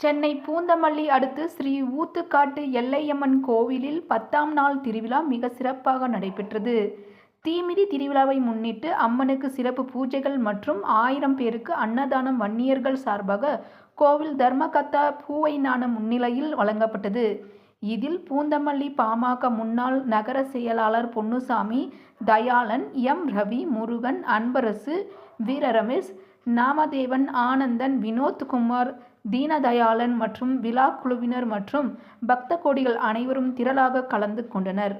சென்னை பூந்தமல்லி அடுத்து ஸ்ரீ ஊத்துக்காட்டு எல்லையம்மன் கோவிலில் பத்தாம் நாள் திருவிழா மிக சிறப்பாக நடைபெற்றது. தீமிதி திருவிழாவை முன்னிட்டு அம்மனுக்கு சிறப்பு பூஜைகள் மற்றும் ஆயிரம் பேருக்கு அன்னதானம் வன்னியர்கள் சார்பாக கோவில் தர்மகத்தா பூவை நாண முன்னிலையில் வழங்கப்பட்டது. இதில் பூந்தமல்லி பாமக முன்னாள் நகர செயலாளர் பொன்னுசாமி தயாளன் எம். ரவி முருகன் அன்பரசு வீர ரமேஷ் நாமதேவன் ஆனந்தன் வினோத்குமார் தீனதயாளன் மற்றும் விழா குழுவினர் மற்றும் பக்த கோடிகள் அனைவரும் திரளாக கலந்து கொண்டனர்.